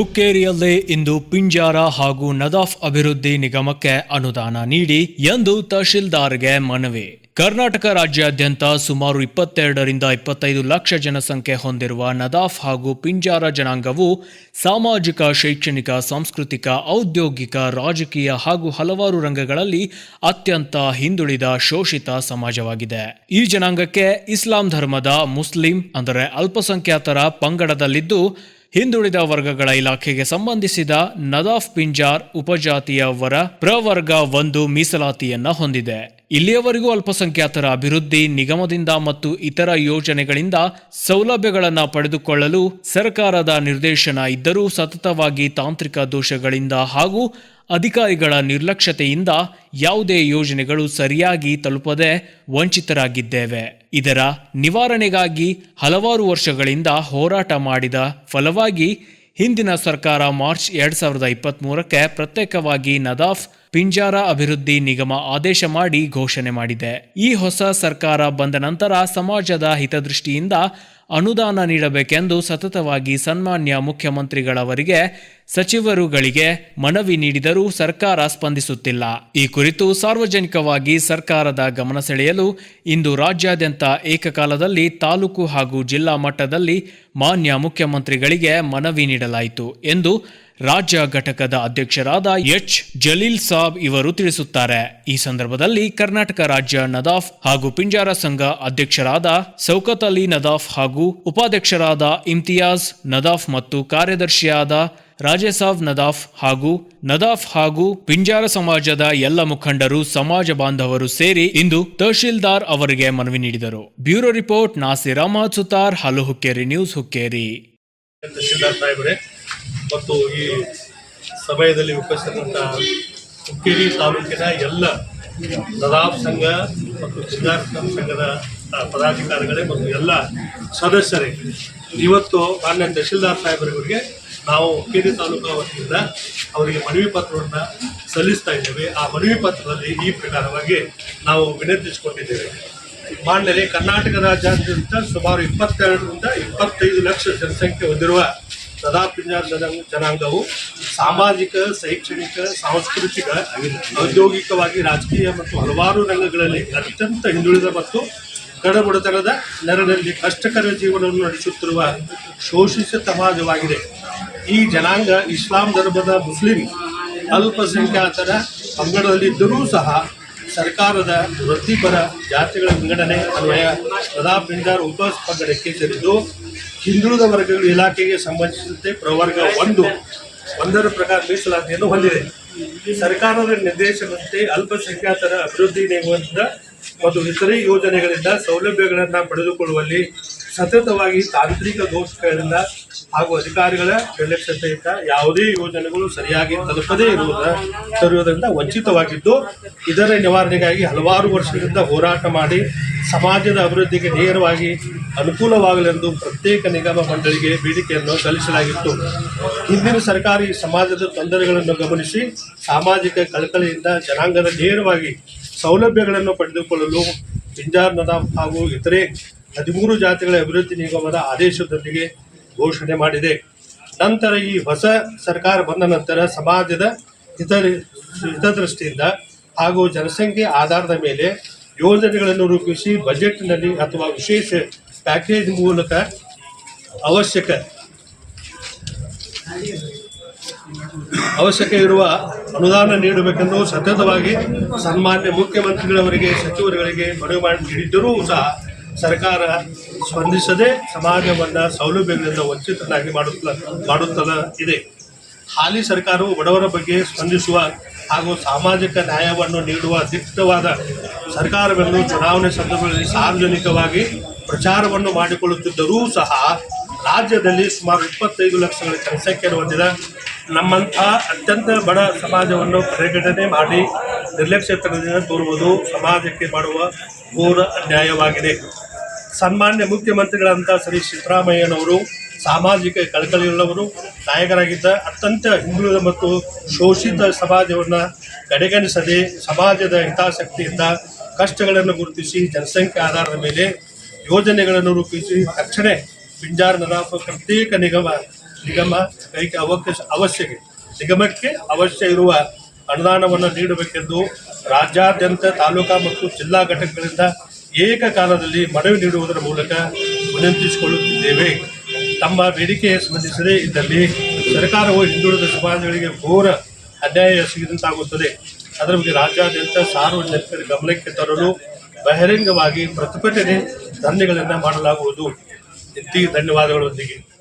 ಹುಕ್ಕೇರಿಯಲ್ಲೇ ಇಂದು ಪಿಂಜಾರ ಹಾಗೂ ನದಾಫ್ ಅಭಿವೃದ್ಧಿ ನಿಗಮಕ್ಕೆ ಅನುದಾನ ನೀಡಿ ಎಂದು ತಹಶೀಲ್ದಾರ್ಗೆ ಮನವಿ. ಕರ್ನಾಟಕ ರಾಜ್ಯಾದ್ಯಂತ ಸುಮಾರು ಇಪ್ಪತ್ತೆರಡರಿಂದ ಇಪ್ಪತ್ತೈದು ಲಕ್ಷ ಜನಸಂಖ್ಯೆ ಹೊಂದಿರುವ ನದಾಫ್ ಹಾಗೂ ಪಿಂಜಾರ ಜನಾಂಗವು ಸಾಮಾಜಿಕ, ಶೈಕ್ಷಣಿಕ, ಸಾಂಸ್ಕೃತಿಕ, ಔದ್ಯೋಗಿಕ, ರಾಜಕೀಯ ಹಾಗೂ ಹಲವಾರು ರಂಗಗಳಲ್ಲಿ ಅತ್ಯಂತ ಹಿಂದುಳಿದ, ಶೋಷಿತ ಸಮಾಜವಾಗಿದೆ. ಈ ಜನಾಂಗಕ್ಕೆ ಇಸ್ಲಾಂ ಧರ್ಮದ ಮುಸ್ಲಿಂ ಅಂದರೆ ಅಲ್ಪಸಂಖ್ಯಾತರ ಪಂಗಡದಲ್ಲಿದ್ದು ಹಿಂದುಳಿದ ವರ್ಗಗಳ ಇಲಾಖೆಗೆ ಸಂಬಂಧಿಸಿದ ನದಾಫ್ ಪಿಂಜಾರ್ ಉಪಜಾತಿಯವರ ಪ್ರವರ್ಗ ಒಂದು ಮೀಸಲಾತಿಯನ್ನ ಹೊಂದಿದೆ. ಇಲ್ಲಿಯವರೆಗೂ ಅಲ್ಪಸಂಖ್ಯಾತರ ಅಭಿವೃದ್ಧಿ, ನಿಗಮದಿಂದ ಮತ್ತು ಇತರ ಯೋಜನೆಗಳಿಂದ ಸೌಲಭ್ಯಗಳನ್ನು ಪಡೆದುಕೊಳ್ಳಲು ಸರ್ಕಾರದ ನಿರ್ದೇಶನ ಇದ್ದರೂ ಸತತವಾಗಿ ತಾಂತ್ರಿಕ ದೋಷಗಳಿಂದ ಹಾಗೂ ಅಧಿಕಾರಿಗಳ ನಿರ್ಲಕ್ಷ್ಯತೆಯಿಂದ ಯಾವುದೇ ಯೋಜನೆಗಳು ಸರಿಯಾಗಿ ತಲುಪದೆ ವಂಚಿತರಾಗಿದ್ದೇವೆ. ಇದರ ನಿವಾರಣೆಗಾಗಿ ಹಲವಾರು ವರ್ಷಗಳಿಂದ ಹೋರಾಟ ಮಾಡಿದ ಫಲವಾಗಿ ಹಿಂದಿನ ಸರ್ಕಾರ ಮಾರ್ಚ್ ಎರಡ್ ಸಾವಿರದ ಇಪ್ಪತ್ತ್ ಪ್ರತ್ಯೇಕವಾಗಿ ನದಾಫ್ ಪಿಂಜಾರ ಅಭಿವೃದ್ಧಿ ನಿಗಮ ಆದೇಶ ಮಾಡಿ ಘೋಷಣೆ ಮಾಡಿದೆ. ಈ ಹೊಸ ಸರ್ಕಾರ ಬಂದ ನಂತರ ಸಮಾಜದ ಹಿತದೃಷ್ಟಿಯಿಂದ ಅನುದಾನ ನೀಡಬೇಕೆಂದು ಸತತವಾಗಿ ಸನ್ಮಾನ್ಯ ಮುಖ್ಯಮಂತ್ರಿಗಳವರಿಗೆ ಸಚಿವರುಗಳಿಗೆ ಮನವಿ ನೀಡಿದರೂ ಸರ್ಕಾರ ಸ್ಪಂದಿಸುತ್ತಿಲ್ಲ. ಈ ಕುರಿತು ಸಾರ್ವಜನಿಕವಾಗಿ ಸರ್ಕಾರದ ಗಮನ ಸೆಳೆಯಲು ಇಂದು ರಾಜ್ಯಾದ್ಯಂತ ಏಕಕಾಲದಲ್ಲಿ ತಾಲೂಕು ಹಾಗೂ ಜಿಲ್ಲಾ ಮಟ್ಟದಲ್ಲಿ ಮಾನ್ಯ ಮುಖ್ಯಮಂತ್ರಿಗಳಿಗೆ ಮನವಿ ನೀಡಲಾಯಿತು ಎಂದು ರಾಜ್ಯ ಘಟಕದ ಅಧ್ಯಕ್ಷರಾದ ಎಚ್. ಜಲೀಲ್ ಸಾಬ್ ಇವರು ತಿಳಿಸುತ್ತಾರೆ. ಈ ಸಂದರ್ಭದಲ್ಲಿ ಕರ್ನಾಟಕ ರಾಜ್ಯ ನದಾಫ್ ಹಾಗೂ ಪಿಂಜಾರ ಸಂಘ ಅಧ್ಯಕ್ಷರಾದ ಸೌಕತ್ ಅಲಿ ನದಾಫ್ ಹಾಗೂ ಉಪಾಧ್ಯಕ್ಷರಾದ ಇಮ್ತಿಯಾಜ್ ನದಾಫ್ ಮತ್ತು ಕಾರ್ಯದರ್ಶಿಯಾದ ರಾಜೇಸಾಬ್ ನದಾಫ್ ಹಾಗೂ ನದಾಫ್ ಹಾಗೂ ಪಿಂಜಾರ ಸಮಾಜದ ಎಲ್ಲ ಮುಖಂಡರು, ಸಮಾಜ ಬಾಂಧವರು ಸೇರಿ ಇಂದು ತಹಶೀಲ್ದಾರ್ ಅವರಿಗೆ ಮನವಿ ನೀಡಿದರು. Bureau report Nasir Ahmad Sutar, hello Hukkeri, news Hukkeri. ಮತ್ತು ಈ ಸಮಯದಲ್ಲಿ ಉಪಸ್ಥಿತ ಹುಕ್ಕೇರಿ ತಾಲೂಕಿನ ಎಲ್ಲ ನದಾಫ್ ಸಂಘ ಮತ್ತು ಸಿದ್ಧಾರ್ಥ ಸಂಘದ ಪದಾಧಿಕಾರಿಗಳೇ ಮತ್ತು ಎಲ್ಲ ಸದಸ್ಯರೇ, ಇವತ್ತು ಮಾನ್ಯ ತಹಶೀಲ್ದಾರ್ ಸಾಹೇಬರಿಗೆ ನಾವು ಹುಕ್ಕೇರಿ ತಾಲೂಕು ವತಿಯಿಂದ ಅವರಿಗೆ ಮನವಿ ಪತ್ರವನ್ನು ಸಲ್ಲಿಸ್ತಾ ಇದ್ದೇವೆ. ಆ ಮನವಿ ಪತ್ರದಲ್ಲಿ ಈ ಪ್ರಕಾರವಾಗಿ ನಾವು ವಿನಂತಿಸಿಕೊಂಡಿದ್ದೇವೆ. ಮಾನ್ಯರೇ ಕರ್ನಾಟಕ ರಾಜ್ಯಾದ್ಯಂತ ಸುಮಾರು ಇಪ್ಪತ್ತೆರಡರಿಂದ ಇಪ್ಪತ್ತೈದು ಲಕ್ಷ ಜನಸಂಖ್ಯೆ ಹೊಂದಿರುವ ಸದಾ ಪಿಂಜಾರ್ ಜನಾಂಗ ಜನಾಂಗವು ಸಾಮಾಜಿಕ, ಶೈಕ್ಷಣಿಕ, ಸಾಂಸ್ಕೃತಿಕ, ಔದ್ಯೋಗಿಕವಾಗಿ ರಾಜಕೀಯ ಮತ್ತು ಹಲವಾರು ರಂಗಗಳಲ್ಲಿ ಅತ್ಯಂತ ಹಿಂದುಳಿದ ಮತ್ತು ಕಡಬಡತನದ ನೆರದಲ್ಲಿ ಕಷ್ಟಕರ ಜೀವನವನ್ನು ನಡೆಸುತ್ತಿರುವ ಶೋಷಿತ ಸಮಾಜವಾಗಿದೆ. ಈ ಜನಾಂಗ ಇಸ್ಲಾಂ ಧರ್ಮದ ಮುಸ್ಲಿಂ, ಅಲ್ಪಸಂಖ್ಯಾತರ ಪಂಗಡದಲ್ಲಿದ್ದರೂ ಸಹ ಸರ್ಕಾರದ ವೃತ್ತಿಪರ ಜಾತಿಗಳ ವಿಂಗಡಣೆ ಅನ್ವಯ ಸದಾ ಪಿಂಜಾರ್ ಉಪ ಪಂಗಡಕ್ಕೆ ಸೇರಿದ್ದು ಹಿಂದುಳಿದ ವರ್ಗಗಳ ಇಲಾಖೆಗೆ ಸಂಬಂಧಿಸಿದಂತೆ ಪ್ರವರ್ಗ ಒಂದು, ಒಂದರ ಪ್ರಕಾರ ಮೀಸಲಾತಿಯನ್ನು ಹೊಂದಿದೆ. ಸರ್ಕಾರದ ನಿರ್ದೇಶನದಂತೆ ಅಲ್ಪಸಂಖ್ಯಾತರ ಅಭಿವೃದ್ಧಿ ನಿಗಮದಿಂದ ಮತ್ತು ಇತರೆ ಯೋಜನೆಗಳಿಂದ ಸೌಲಭ್ಯಗಳನ್ನು ಪಡೆದುಕೊಳ್ಳುವಲ್ಲಿ ಸತತವಾಗಿ ತಾಂತ್ರಿಕ ದೋಷಗಳಿಂದ ಹಾಗೂ ಅಧಿಕಾರಿಗಳ ನಿರ್ಲಕ್ಷ್ಯತೆಯಿಂದ ಯಾವುದೇ ಯೋಜನೆಗಳು ಸರಿಯಾಗಿ ತಲುಪದೇ ಇರುವುದ ತರುವುದರಿಂದ ವಂಚಿತವಾಗಿದ್ದು, ಇದರ ನಿವಾರಣೆಗಾಗಿ ಹಲವಾರು ವರ್ಷಗಳಿಂದ ಹೋರಾಟ ಮಾಡಿ ಸಮಾಜದ ಅಭಿವೃದ್ಧಿಗೆ ನೇರವಾಗಿ ಅನುಕೂಲವಾಗಲೆಂದು ಪ್ರತ್ಯೇಕ ನಿಗಮ ಮಂಡಳಿಗೆ ಬೇಡಿಕೆಯನ್ನು ಸಲ್ಲಿಸಲಾಗಿತ್ತು. ಹಿಂದಿನ ಸರ್ಕಾರಿ ಸಮಾಜದ ತೊಂದರೆಗಳನ್ನು ಗಮನಿಸಿ ಸಾಮಾಜಿಕ ಕಳಕಳಿಯಿಂದ ಜನಾಂಗದ ನೇರವಾಗಿ ಸೌಲಭ್ಯಗಳನ್ನು ಪಡೆದುಕೊಳ್ಳಲು ಪಿಂಜಾರ್ ನದಾಮ್ ಹಾಗೂ ಇತರೆ ಹದಿಮೂರು ಜಾತಿಗಳ ಅಭಿವೃದ್ಧಿ ನಿಗಮದ ಆದೇಶದೊಂದಿಗೆ ಘೋಷಣೆ ಮಾಡಿದೆ. ನಂತರ ಈ ಹೊಸ ಸರ್ಕಾರ ಬಂದ ನಂತರ ಸಮಾಜದ ಹಿತ, ಹಿತದೃಷ್ಟಿಯಿಂದ ಹಾಗೂ ಜನಸಂಖ್ಯೆ ಆಧಾರದ ಮೇಲೆ ಯೋಜನೆಗಳನ್ನು ರೂಪಿಸಿ ಬಜೆಟ್ನಲ್ಲಿ ಅಥವಾ ವಿಶೇಷ ಪ್ಯಾಕೇಜ್ ಮೂಲಕ ಅವಶ್ಯಕ ಅವಶ್ಯಕ ಇರುವ ಅನುದಾನ ನೀಡಬೇಕೆಂದು ಸತತವಾಗಿ ಸನ್ಮಾನ್ಯ ಮುಖ್ಯಮಂತ್ರಿಗಳವರಿಗೆ, ಸಚಿವರುಗಳಿಗೆ ಮನವಿ ಮಾಡಿ ನೀಡಿದ್ದರೂ ಸಹ ಸರ್ಕಾರ ಸ್ಪಂದಿಸದೆ ಸಮಾಜವನ್ನು ಸೌಲಭ್ಯಗಳಿಂದ ವಂಚಿತನಾಗಿ ಮಾಡುತ್ತ ಮಾಡುತ್ತದೆ ಇದೆ. ಹಾಲಿ ಸರ್ಕಾರವು ಬಡವರ ಬಗ್ಗೆ ಸ್ಪಂದಿಸುವ ಹಾಗೂ ಸಾಮಾಜಿಕ ನ್ಯಾಯವನ್ನು ನೀಡುವ ದಿಟ್ಟವಾದ ಸರ್ಕಾರವನ್ನು ಚುನಾವಣೆ ಸಂದರ್ಭದಲ್ಲಿ ಸಾರ್ವಜನಿಕವಾಗಿ ಪ್ರಚಾರವನ್ನು ಮಾಡಿಕೊಳ್ಳುತ್ತಿದ್ದರೂ ಸಹ ರಾಜ್ಯದಲ್ಲಿ ಸುಮಾರು ಇಪ್ಪತ್ತೈದು ಲಕ್ಷಗಳ ಜನಸಂಖ್ಯೆಯನ್ನು ಹೊಂದಿದ. ನಮ್ಮಂಥ ಅತ್ಯಂತ ಬಡ ಸಮಾಜವನ್ನು ಪರಿಗಣನೆ ಮಾಡಿ ನಿರ್ಲಕ್ಷ್ಯತನದಿಂದ ತೋರುವುದು ಸಮಾಜಕ್ಕೆ ಮಾಡುವ ಘೋರ ಅನ್ಯಾಯವಾಗಿದೆ. ಸನ್ಮಾನ್ಯ ಮುಖ್ಯಮಂತ್ರಿಗಳಂಥ ಶ್ರೀ ಸಿದ್ದರಾಮಯ್ಯನವರು, ಸಾಮಾಜಿಕ ಕಳಕಳಿಯುಳ್ಳವರು, ನಾಯಕರಾಗಿದ್ದ ಅತ್ಯಂತ ಹಿಂದುಳಿದ ಮತ್ತು ಶೋಷಿತ ಸಮಾಜವನ್ನು ಕಡೆಗಣಿಸದೆ ಸಮಾಜದ ಹಿತಾಸಕ್ತಿಯಿಂದ ಕಷ್ಟಗಳನ್ನು ಗುರುತಿಸಿ ಜನಸಂಖ್ಯೆ ಆಧಾರದ ಮೇಲೆ ಯೋಜನೆಗಳನ್ನು ರೂಪಿಸಿ ತಕ್ಷಣ ಪಿಂಜಾರ್ ನರಾಪ ಪ್ರತ್ಯೇಕ ನಿಗಮ ನಿಗಮ ಕೈಗೆ ಅವಕಾಶ ಅವಶ್ಯಕ ನಿಗಮಕ್ಕೆ ಅವಶ್ಯ ಇರುವ ಅನುದಾನವನ್ನು ನೀಡಬೇಕೆಂದು ರಾಜ್ಯಾದ್ಯಂತ ತಾಲೂಕಾ ಮತ್ತು ಜಿಲ್ಲಾ ಘಟಕಗಳಿಂದ ಏಕಕಾಲದಲ್ಲಿ ಮನವಿ ನೀಡುವುದರ ಮೂಲಕ ವಿನಂತಿಸಿಕೊಳ್ಳುತ್ತಿದ್ದೇವೆ. ತಮ್ಮ ಬೇಡಿಕೆಗೆ ಸಂಬಂಧಿಸದೇ. ಇದ್ದಲ್ಲಿ ಸರ್ಕಾರವು ಹಿಂದುಳಿದ ಸಮಾಜಗಳಿಗೆ ಘೋರ ಅನ್ಯಾಯ ಎಸಗಿದಂತಾಗುತ್ತದೆ. ಅದರ ಬಗ್ಗೆ ರಾಜ್ಯಾದ್ಯಂತ ಸಾರ್ವಜನಿಕರ ಗಮನಕ್ಕೆ ತರಲು ಬಹಿರಂಗವಾಗಿ ಪ್ರತಿಭಟನೆ ಧರಣಿಗಳನ್ನು ಮಾಡಲಾಗುವುದು. ಧನ್ಯವಾದಗಳೊಂದಿಗೆ.